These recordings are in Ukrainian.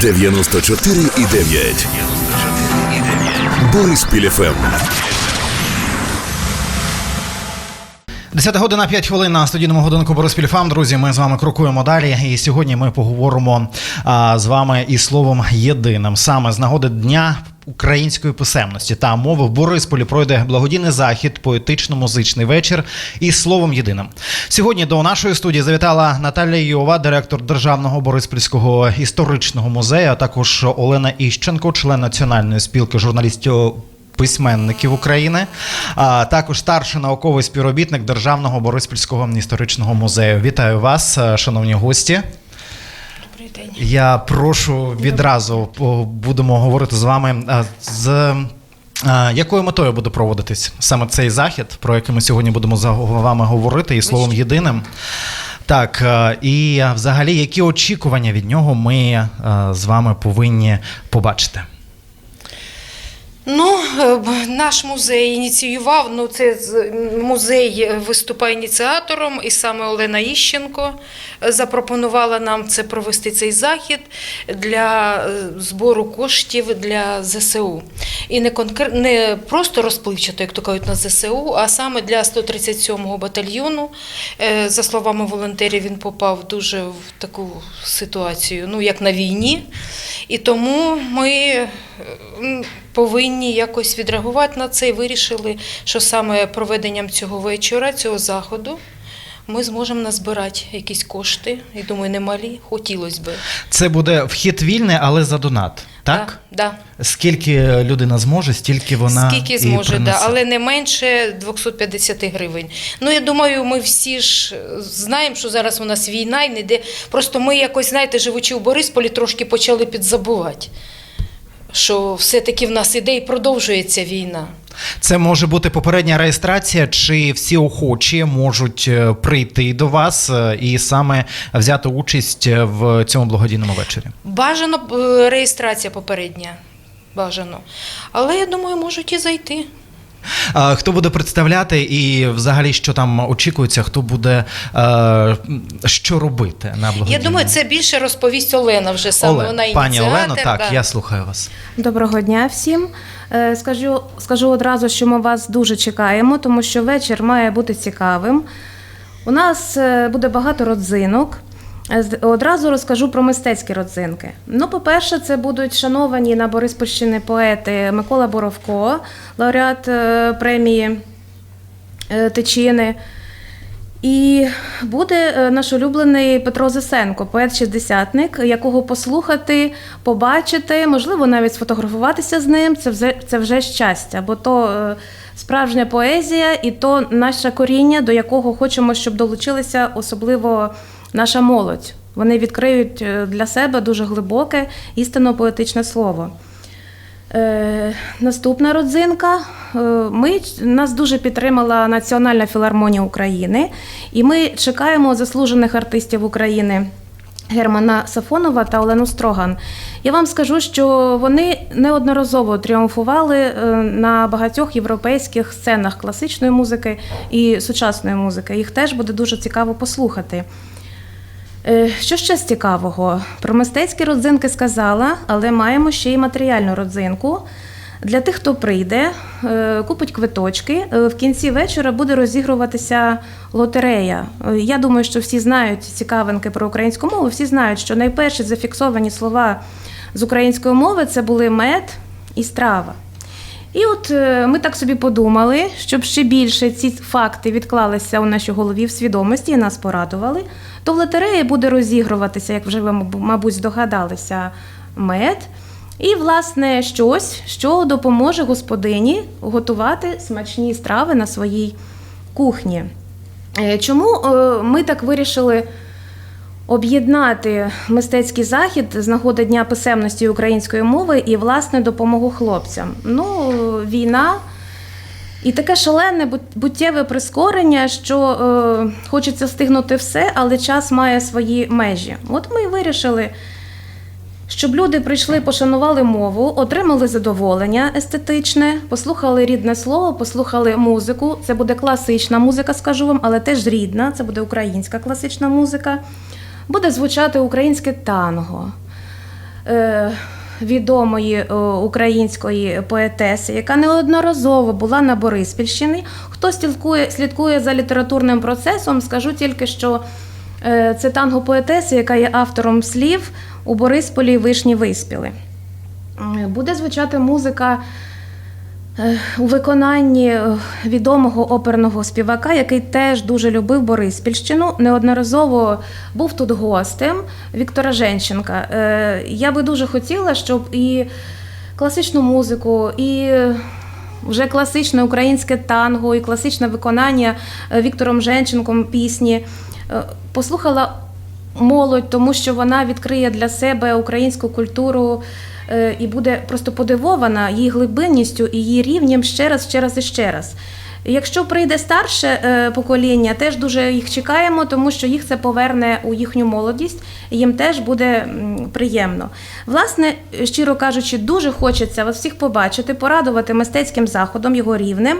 94,9. Борис Піліфем. 10 година 5 хвилин на студійному годинку Борис ФАМ. Друзі, ми з вами крокуємо далі. І сьогодні ми поговоримо а, з вами із словом єдиним. Саме з нагоди дня української писемності та мови в Борисполі пройде благодійний захід, поетично-музичний вечір із словом єдиним. Сьогодні до нашої студії завітала Наталія Йова, директор Державного Бориспільського історичного музею, а також Олена Іщенко, член національної спілки журналістів письменників України, а також старший науковий співробітник Державного Бориспільського історичного музею. Вітаю вас, шановні гості. Добрий день. Я прошу відразу будемо говорити з вами е, з. е, Якою метою буде проводитись саме цей захід, про який ми сьогодні будемо з вами говорити, і словом єдиним? Так, е, і взагалі, які очікування від нього ми з вами повинні побачити? Ну, е, наш музей ініціював. Ну, це музей виступає ініціатором, і саме Олена Іщенко е, запропонувала нам це провести цей захід для е, збору коштів для ЗСУ. І не конкр... не просто розпливчато, як то кажуть, на ЗСУ, а саме для 137-го батальйону. За словами волонтерів, він попав дуже в таку ситуацію, ну як на війні. І тому ми повинні якось відреагувати на це і вирішили, що саме проведенням цього вечора, цього заходу, ми зможемо назбирати якісь кошти. І думаю, немалі, хотілося би. Це буде вхід вільний, але за донат. Так? Да, Скільки людина зможе, стільки вона Скільки і зможе, да, але не менше 250 гривень. Ну, я думаю, ми всі ж е, знаємо, що зараз у нас війна і не йде. Просто ми якось, знаєте, живучи в Борисполі, трошки почали підзабувати, що все-таки в нас іде і продовжується війна. Це може бути попередня реєстрація, чи всі охочі можуть е, прийти до вас е, і саме взяти участь е, в цьому благодійному вечорі. Бажано реєстрація попередня. Бажано. Але я думаю, можуть і зайти. А Хто буде представляти і взагалі що там очікується, хто буде е, що робити на благодійному? Я думаю, це більше розповість Олена вже саме. Оле, Вона пані. Олено, так, да. я слухаю вас. Доброго дня всім. Е, Скажу, скажу одразу, що ми вас дуже чекаємо, тому що вечір має бути цікавим. У нас е, буде багато родзинок. Одразу розкажу про мистецькі родзинки. Ну, по-перше, це будуть шановані на Бориспільщині поети Микола Боровко, лауреат е, премії е, Тичини. І буде е, наш улюблений Петро Зисенко, поет-шістдесятник, якого послухати, побачити, можливо, навіть сфотографуватися з ним. Це вже, це вже щастя, бо то справжня поезія і то наше коріння, до якого хочемо, щоб долучилися, особливо наша молодь. Вони відкриють е, для себе дуже глибоке істинно поетичне слово. Е, наступна родзинка. Е, Ми нас дуже підтримала Національна філармонія України, і ми чекаємо заслужених артистів України. Германа Сафонова та Олену Строган. Я вам скажу, що вони неодноразово тріумфували е, на багатьох європейських сценах класичної музики і сучасної музики. Їх теж буде дуже цікаво послухати. Е, Що ще з цікавого? Про мистецькі родзинки сказала, але маємо ще й матеріальну родзинку. Для тих, хто прийде, е, купить квиточки. е, В кінці вечора буде розігруватися лотерея. Я думаю, що всі знають цікавинки про українську мову. Всі знають, що найперші зафіксовані слова з української мови це були мед і страва. І от ми так собі подумали, щоб ще більше ці факти відклалися у нашій голові в свідомості і нас порадували, то в лотереї буде розігруватися, як вже ви, мабуть, здогадалися, мед. І, власне, щось, що допоможе господині готувати смачні страви на своїй кухні. Е, Чому е, ми так вирішили об'єднати мистецький захід з нагоди Дня писемності української мови і власне допомогу хлопцям? Ну, війна. І таке шалене буттєве прискорення, що е, хочеться встигнути все, але час має свої межі. От ми і вирішили, щоб люди прийшли, пошанували мову, отримали задоволення естетичне, послухали рідне слово, послухали музику. Це буде класична музика, скажу вам, але теж рідна. Це буде українська класична музика. Буде звучати українське танго. е, відомої е, української поетеси, яка неодноразово була на Бориспільщині. Хто слідкує, слідкує за літературним процесом, скажу тільки, що е, це танго поетеси, яка є автором слів у Борисполі Вишні виспіли. Буде звучати музика у виконанні е, відомого оперного співака, який теж дуже любив Бориспільщину. Неодноразово був тут гостем Віктора Женченка. Е, Я би дуже хотіла, щоб і класичну музику, і вже класичне українське танго, і класичне виконання е, Віктором Женченком пісні е, послухала молодь, тому що вона відкриє для себе українську культуру е, і буде просто подивована її глибинністю і її рівнем ще раз, ще раз і ще раз. Якщо прийде старше е, покоління, теж дуже їх чекаємо, тому що їх це поверне у їхню молодість, і їм теж буде приємно. Власне, щиро кажучи, дуже хочеться вас всіх побачити, порадувати мистецьким заходом, його рівнем.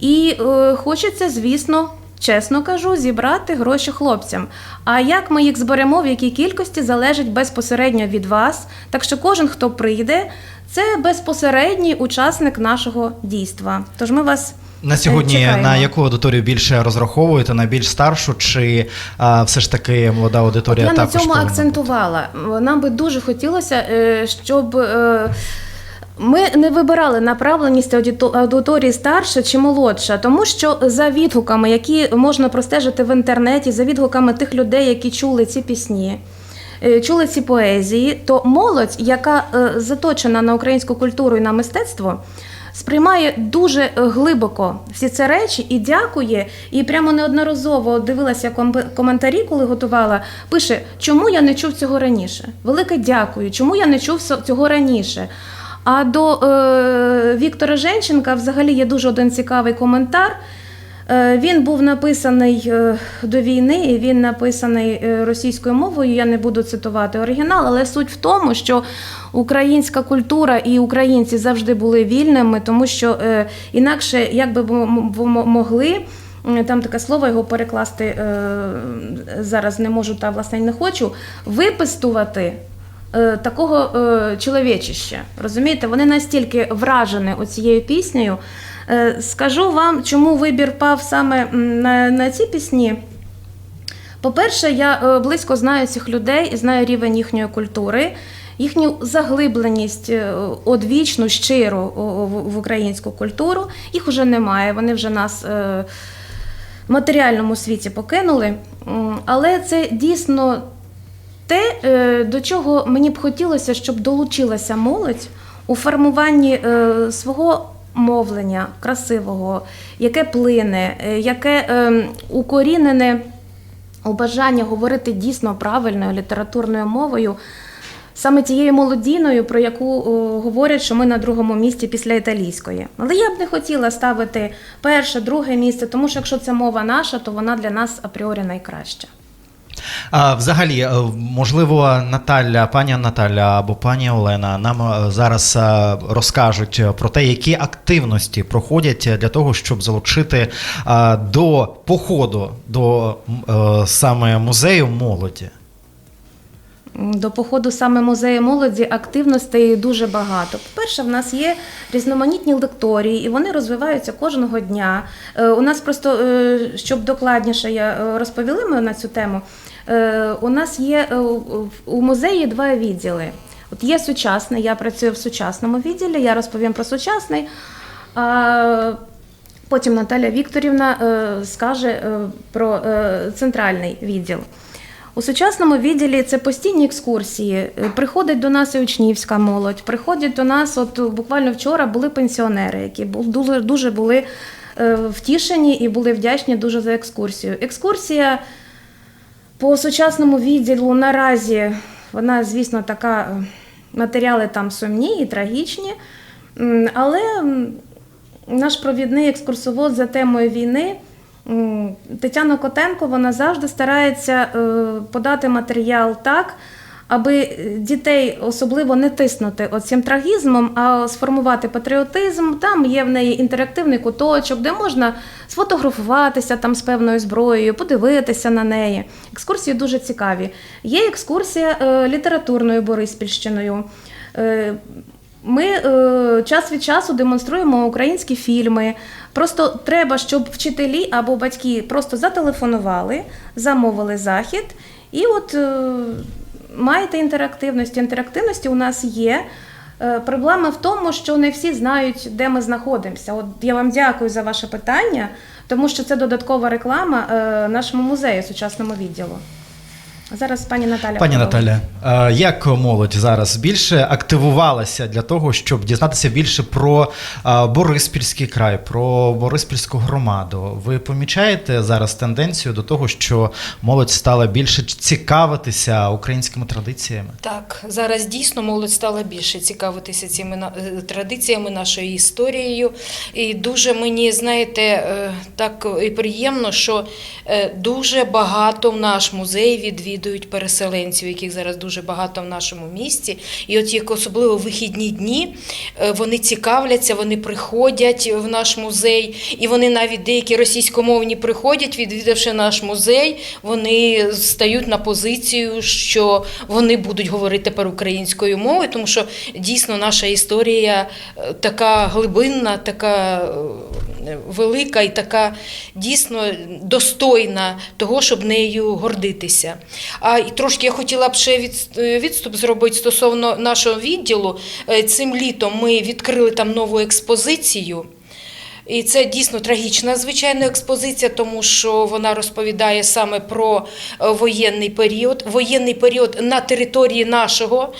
І е, хочеться, звісно, чесно кажу, зібрати гроші хлопцям. А як ми їх зберемо, в якій кількості залежить безпосередньо від вас. Так що кожен, хто прийде, це безпосередній учасник нашого дійства. Тож ми вас На е, сьогодні чекаємо. на яку аудиторію більше розраховуєте? На більш старшу чи а, все ж таки молода аудиторія Я на цьому акцентувала. Нам би дуже хотілося, е, щоб. Ми не вибирали направленість аудито- аудиторії старша чи молодша, тому що за відгуками, які можна простежити в інтернеті, за відгуками тих людей, які чули ці пісні, е, чули ці поезії, то молодь, яка е, заточена на українську культуру і на мистецтво, сприймає дуже глибоко всі ці речі і дякує. І прямо неодноразово дивилася ком- коментарі, коли готувала. Пише, чому я не чув цього раніше? Велике дякую, чому я не чув цього раніше. А до е, Віктора Женченка взагалі є дуже один цікавий коментар. Е, Він був написаний е, до війни, і він написаний е, російською мовою. Я не буду цитувати оригінал, але суть в тому, що українська культура і українці завжди були вільними, тому що е, інакше, як би мо- мо- могли. Там таке слово його перекласти е, зараз не можу та власне не хочу. Випистувати такого е, чоловічища. Розумієте, вони настільки вражені оцією піснею. Е, скажу вам, чому вибір пав саме на, на ці пісні. По-перше, я е, близько знаю цих людей і знаю рівень їхньої культури, їхню заглибленість е, одвічну, щиру в українську культуру. Їх уже немає, вони вже нас е, в матеріальному світі покинули. Але це дійсно те, е, до чого мені б хотілося, щоб долучилася молодь у формуванні е, свого мовлення красивого, яке плине, е, яке укорінене у бажання говорити дійсно правильною літературною мовою. Саме тією молодіною, про яку о, говорять, що ми на другому місці після італійської. Але я б не хотіла ставити перше, друге місце, тому що якщо це мова наша, то вона для нас апріорі найкраща. А, взагалі, е, можливо, Наталя, пані Наталя або пані Олена нам е, зараз е, розкажуть про те, які активності проходять для того, щоб залучити до походу до саме музею молоді. До походу саме музею молоді активностей дуже багато. По-перше, в нас є різноманітні лекторії, і вони розвиваються кожного дня. У нас просто, щоб докладніше я розповіли ми на цю тему, у нас є е, у- музеї два відділи. От є сучасний, я працюю в сучасному відділі, я розповім про сучасний. Потім Наталя Вікторівна е, скаже е, про е, центральний відділ. У сучасному відділі це постійні екскурсії. Е, Приходить до нас і учнівська молодь, приходять до нас. От буквально вчора були пенсіонери, які дуже, дуже були е, втішені і були вдячні дуже за екскурсію. Екскурсія по сучасному відділу наразі вона, звісно, така е, матеріали там сумні і трагічні, але наш провідний екскурсовод за темою війни. Тетяна Котенко вона завжди старається е, подати матеріал так, аби е, дітей особливо не тиснути оцим трагізмом, а сформувати патріотизм. Там є в неї інтерактивний куточок, де можна сфотографуватися там з певною зброєю, подивитися на неї. Екскурсії дуже цікаві. Є екскурсія е, літературною Бориспільщиною. Е, ми е, час від часу демонструємо українські фільми. Просто треба, щоб вчителі або батьки просто зателефонували, замовили захід, і от маєте інтерактивність. Інтерактивності у нас є. Е, Проблема в тому, що не всі знають, де ми знаходимося. От я вам дякую за ваше питання, тому що це додаткова реклама е, нашому музею сучасному відділу. Зараз пані Наталя. Пані. Наталя, е, як молодь зараз більше активувалася для того, щоб дізнатися більше про е, Бориспільський край, про Бориспільську громаду? Ви помічаєте зараз тенденцію до того, що молодь стала більше цікавитися українськими традиціями? Так, зараз дійсно молодь стала більше цікавитися цими на- е, традиціями, нашою історією. І дуже мені, знаєте, так і приємно, що дуже багато в наш музей відвідують переселенців, яких зараз дуже багато в нашому місті. І от як особливо вихідні дні е, вони цікавляться, вони приходять в наш музей, і вони навіть деякі російськомовні приходять, відвідавши наш музей, вони стають на позицію, що вони будуть говорити тепер українською мовою, тому що дійсно наша історія е, така глибинна, така е, велика і така дійсно достойна того, щоб нею гордитися. А і трошки я хотіла б ще е, відступ зробити стосовно нашого відділу. Е, Цим літом ми відкрили там нову експозицію. І це дійсно трагічна звичайно експозиція, тому що вона розповідає саме про е, воєнний період, воєнний період на території нашого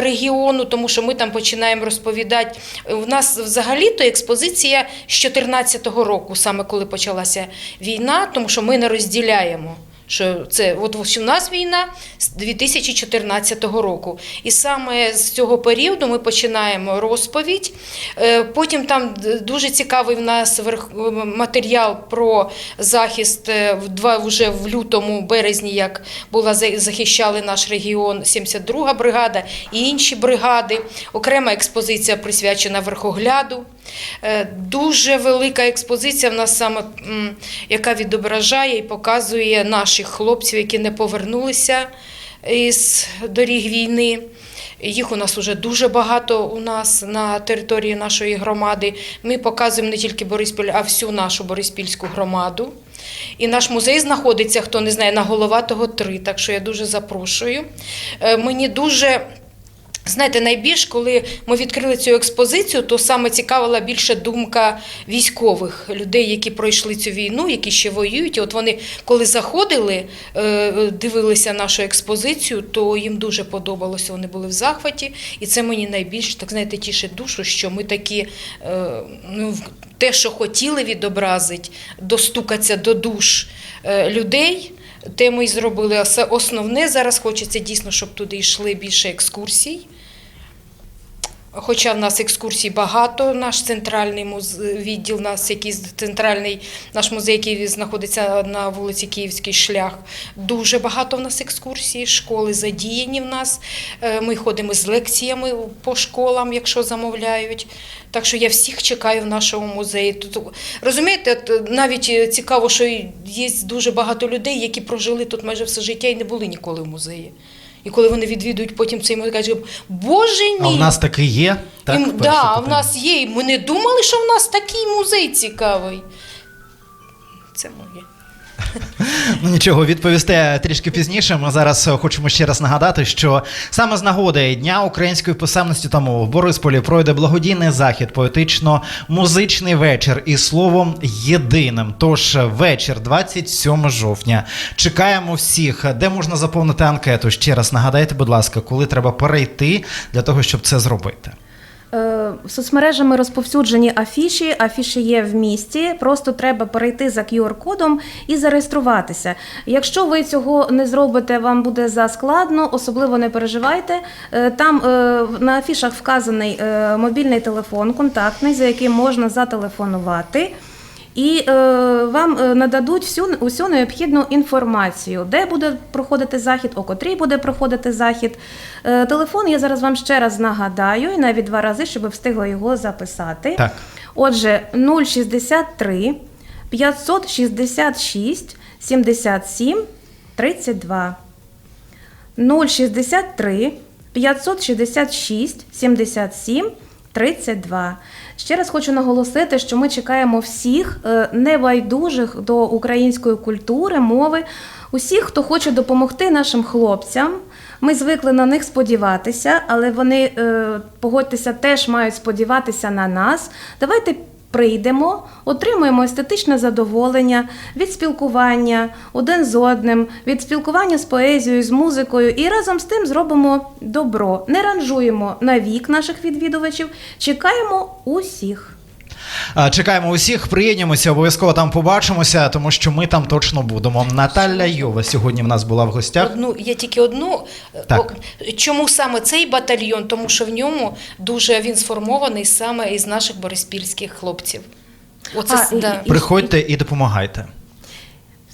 регіону, тому що ми там починаємо розповідати. У нас взагалі-то експозиція з 2014 року, саме коли почалася війна, тому що ми не розділяємо. Що це от у нас війна з 2014 року, і саме з цього періоду ми починаємо розповідь. Е, Потім там дуже цікавий в нас верх- матеріал про захист е, в два вже в лютому березні, як була захищали наш регіон 72-га бригада і інші бригади. Окрема експозиція присвячена верхогляду. Е, Дуже велика експозиція в нас саме, яка відображає і показує наших хлопців, які не повернулися із доріг війни. Їх у нас вже дуже багато у нас на території нашої громади. Ми показуємо не тільки Бориспіль, а всю нашу Бориспільську громаду. І наш музей знаходиться, хто не знає, на Головатого 3, так що я дуже запрошую. Е, Мені дуже Знаєте, найбільш, коли ми відкрили цю експозицію, то саме цікавила більше думка військових людей, які пройшли цю війну, які ще воюють. І от вони, коли заходили, е, дивилися нашу експозицію, то їм дуже подобалося. Вони були в захваті, і це мені найбільш так знаєте, тішить душу, що ми такі е, ну, те, що хотіли відобразити, достукатися до душ е, людей. Те ми й зробили. Основне зараз хочеться дійсно, щоб туди йшли більше екскурсій. Хоча в нас екскурсій багато, наш центральний муз... відділ, нас який центральний наш музей, який знаходиться на вулиці Київський шлях. Дуже багато в нас екскурсій, школи задіяні в нас. Е, Ми ходимо з лекціями по школам, якщо замовляють. Так що я всіх чекаю в нашому музеї. Тут розумієте, навіть цікаво, що є дуже багато людей, які прожили тут майже все життя і не були ніколи в музеї. І коли вони відвідують потім цей музей, кажуть, Боже мій! А в нас таки є? Так, І, да, в нас є. Ми не думали, що в нас такий музей цікавий. Це моє. Ну нічого, відповісте трішки пізніше. Ми зараз е, хочемо ще раз нагадати, що саме з нагоди Дня української писемності та мови в Борисполі пройде благодійний захід, поетично-музичний вечір із словом єдиним. Тож вечір, 27 жовтня. Чекаємо всіх. Де можна заповнити анкету? Ще раз нагадайте, будь ласка, коли треба перейти для того, щоб це зробити. Е, Соцмережами розповсюджені афіші. Афіші є в місті. Просто треба перейти за QR-кодом і зареєструватися. Якщо ви цього не зробите, вам буде заскладно, особливо не переживайте. Е, Там е, на афішах вказаний мобільний телефон, контактний, за яким можна зателефонувати. І е, вам е, нададуть всю усю необхідну інформацію, де буде проходити захід, о котрій буде проходити захід. Е, телефон я зараз вам ще раз нагадаю, і навіть два рази, щоб ви встигли його записати. Так. Отже, 063 566 77 32. 063 566 77 32. Ще раз хочу наголосити, що ми чекаємо всіх е, небайдужих до української культури, мови, усіх, хто хоче допомогти нашим хлопцям. Ми звикли на них сподіватися, але вони, е, погодьтеся, теж мають сподіватися на нас. Давайте прийдемо, отримуємо естетичне задоволення від спілкування один з одним, від спілкування з поезією, з музикою, і разом з тим зробимо добро. Не ранжуємо на вік наших відвідувачів, чекаємо усіх. А, Чекаємо усіх, приєднімося, обов'язково там побачимося, тому що ми там точно будемо. Наталя Йова сьогодні в нас була в гостях. Одну, є тільки одну. Так. Чому саме цей батальйон? Тому що в ньому дуже він сформований саме із наших бориспільських хлопців. Оце А, да. і- і- Приходьте і допомагайте.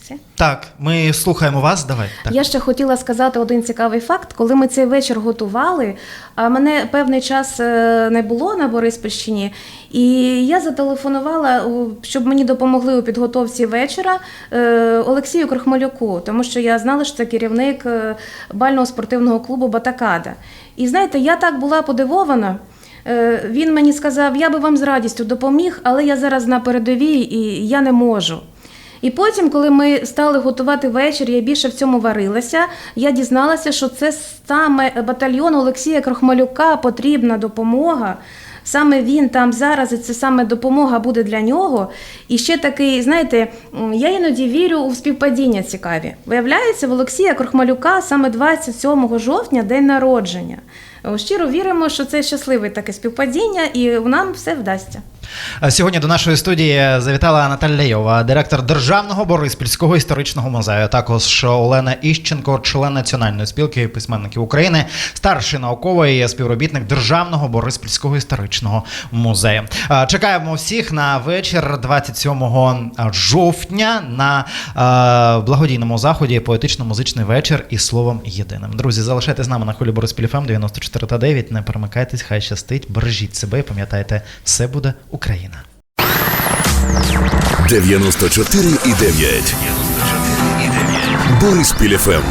Все. Так, ми слухаємо вас. Давай. Так. Я ще хотіла сказати один цікавий факт. Коли ми цей вечір готували, а мене певний час е, не було на Бориспільщині, і я зателефонувала, щоб мені допомогли у підготовці вечора е, Олексію Крохмалюку, тому що я знала, що це керівник е, бального спортивного клубу Батакада. І знаєте, я так була подивована. Він мені сказав, я би вам з радістю допоміг, але я зараз на передовій і я не можу. І потім, коли ми стали готувати вечір, я більше в цьому варилася. Я дізналася, що це саме батальйон Олексія Крохмалюка потрібна допомога. Саме він там зараз, і це саме допомога буде для нього. І ще такий, знаєте, я іноді вірю у співпадіння цікаві. Виявляється, в Олексія Крохмалюка саме 27 жовтня день народження. О, Щиро віримо, що це щасливе таке співпадіння, і нам все вдасться. Сьогодні до нашої студії завітала Наталя Йова, директор Державного Бориспільського історичного музею. Також Олена Іщенко, член Національної спілки письменників України, старший науковий співробітник Державного Бориспільського історичного музею. Чекаємо всіх на вечір 27 жовтня на благодійному заході поетично-музичний вечір із словом єдиним. Друзі, залишайтесь з нами на хвилі Бориспіль ФМ 94 та 9. Не перемикайтесь, хай щастить, бережіть себе і пам'ятайте, все буде Україна. 94,9. Бориспіль ФМ.